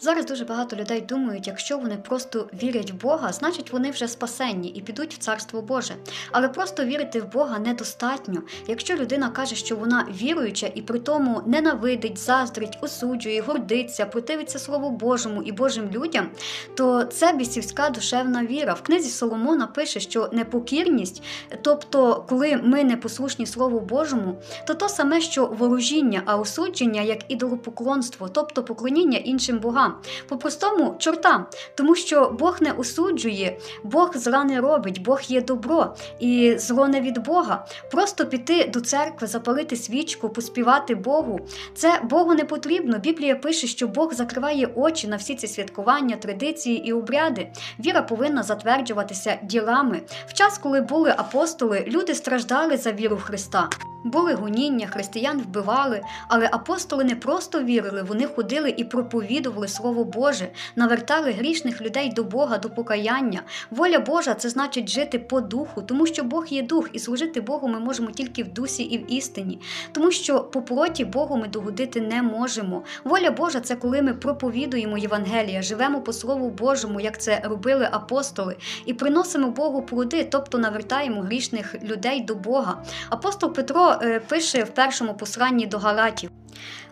Зараз дуже багато людей думають, якщо вони просто вірять в Бога, значить вони вже спасенні і підуть в Царство Боже. Але просто вірити в Бога недостатньо. Якщо людина каже, що вона віруюча і при тому ненавидить, заздрить, осуджує, гордиться, противиться Слову Божому і Божим людям, то це бісівська душевна віра. В книзі Соломона пише, що непокірність, тобто, коли ми не послушні Слову Божому, то то саме, що ворожіння, а осудження як ідолопоклонство, тобто поклоніння іншим богам. По-простому чортам, тому що Бог не осуджує, Бог зла не робить, Бог є добро і зло не від Бога. Просто піти до церкви, запалити свічку, поспівати Богу. Це Богу не потрібно. Біблія пише, що Бог закриває очі на всі ці святкування, традиції і обряди. Віра повинна затверджуватися ділами. В час, коли були апостоли, люди страждали за віру в Христа. Були гоніння, християн вбивали, але апостоли не просто вірили, вони ходили і проповідували Слово Боже, навертали грішних людей до Бога, до покаяння. Воля Божа це значить жити по духу, тому що Бог є дух, і служити Богу ми можемо тільки в дусі і в істині, тому що по плоті Богу ми догодити не можемо. Воля Божа це коли ми проповідуємо Євангелія, живемо по Слову Божому, як це робили апостоли, і приносимо Богу плоди, тобто навертаємо грішних людей до Бога. Апостол Петро е, пише в першому посланні до Галатів.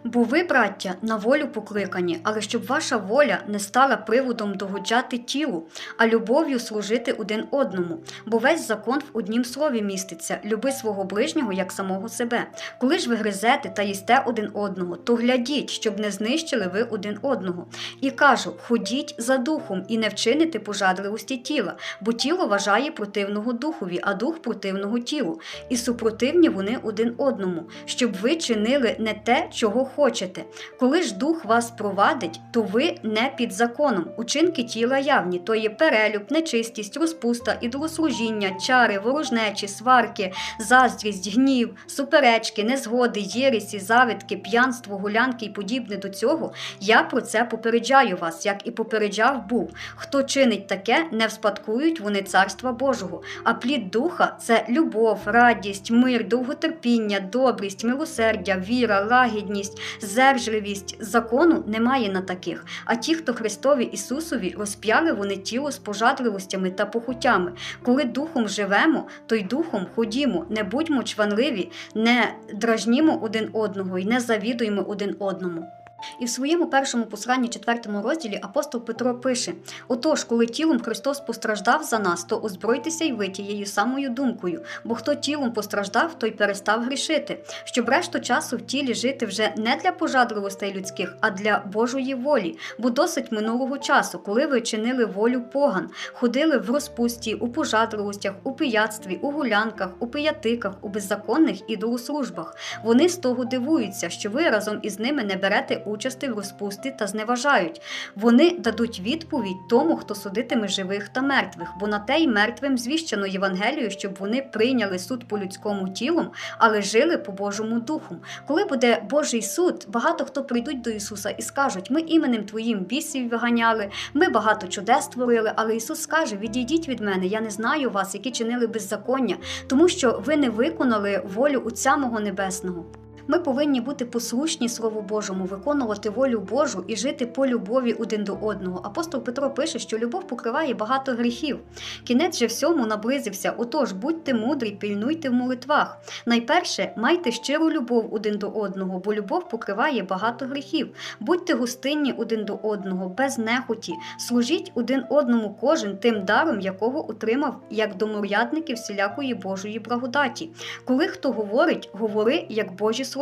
Бо ви, браття, на волю покликані, але щоб ваша воля не стала приводом догоджати тілу, а любов'ю служити один одному. Бо весь закон в однім слові міститься люби свого ближнього як самого себе. Коли ж ви гризете та їсте один одного, то глядіть, щоб не знищили ви один одного. І кажу: ходіть за духом і не вчините пожадливості тіла, бо тіло вважає противного духові, а дух противного тілу. І супротивні вони один одному, щоб ви чинили не те, чого хочете. Коли ж дух вас провадить, то ви не під законом. Учинки тіла явні, то є перелюб, нечистість, розпуста, ідолослужіння, чари, ворожнечі, сварки, заздрість, гнів, суперечки, незгоди, єресі, завидки, п'янство, гулянки і подібне до цього. Я про це попереджаю вас, як і попереджав був. Хто чинить таке, не вспадкують вони царства Божого. А плід духа це любов, радість, мир, довготерпіння, добрість, милосердя, віра, лагідність, зержливість. Закону немає на таких. А ті, хто Христові Ісусові, розп'яли вони тіло з пожадливостями та похотями. Коли духом живемо, то й духом ходімо, не будьмо чванливі, не дражнімо один одного і не завідуємо один одному. І в своєму першому посланні, четвертому розділі, апостол Петро пише: Отож, коли тілом Христос постраждав за нас, то озбройтеся й ви тією самою думкою, бо хто тілом постраждав, той перестав грішити, щоб решту часу в тілі жити вже не для пожадливостей людських, а для Божої волі, бо досить минулого часу, коли ви чинили волю поган, ходили в розпусті, у пожадливостях, у пияцтві, у гулянках, у пиятиках, у беззаконних ідолослужбах. Вони з того дивуються, що ви разом із ними не берете участи в розпусті та зневажають. Вони дадуть відповідь тому, хто судитиме живих та мертвих, бо на те й мертвим звіщено Євангелію, щоб вони прийняли суд по людському тілу, але жили по Божому духу. Коли буде Божий суд, багато хто прийдуть до Ісуса і скажуть: Ми іменем Твоїм бісів виганяли, ми багато чудес творили, але Ісус скаже: Відійдіть від мене, я не знаю вас, які чинили беззаконня, тому що ви не виконали волю Отця мого Небесного. Ми повинні бути послушні Слову Божому, виконувати волю Божу і жити по любові один до одного. Апостол Петро пише, що любов покриває багато гріхів. Кінець же всьому наблизився. Отож, будьте мудрі, пильнуйте в молитвах. Найперше, майте щиру любов один до одного, бо любов покриває багато гріхів. Будьте гостинні один до одного, без нехоті. Служіть один одному кожен тим даром, якого отримав як доморядники всілякої Божої благодаті. Коли хто говорить, говори як Божі слова.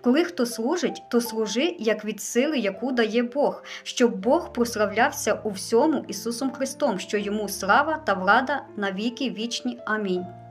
Коли хто служить, то служи як від сили, яку дає Бог, щоб Бог прославлявся у всьому Ісусом Христом, що йому слава та влада на віки вічні. Амінь.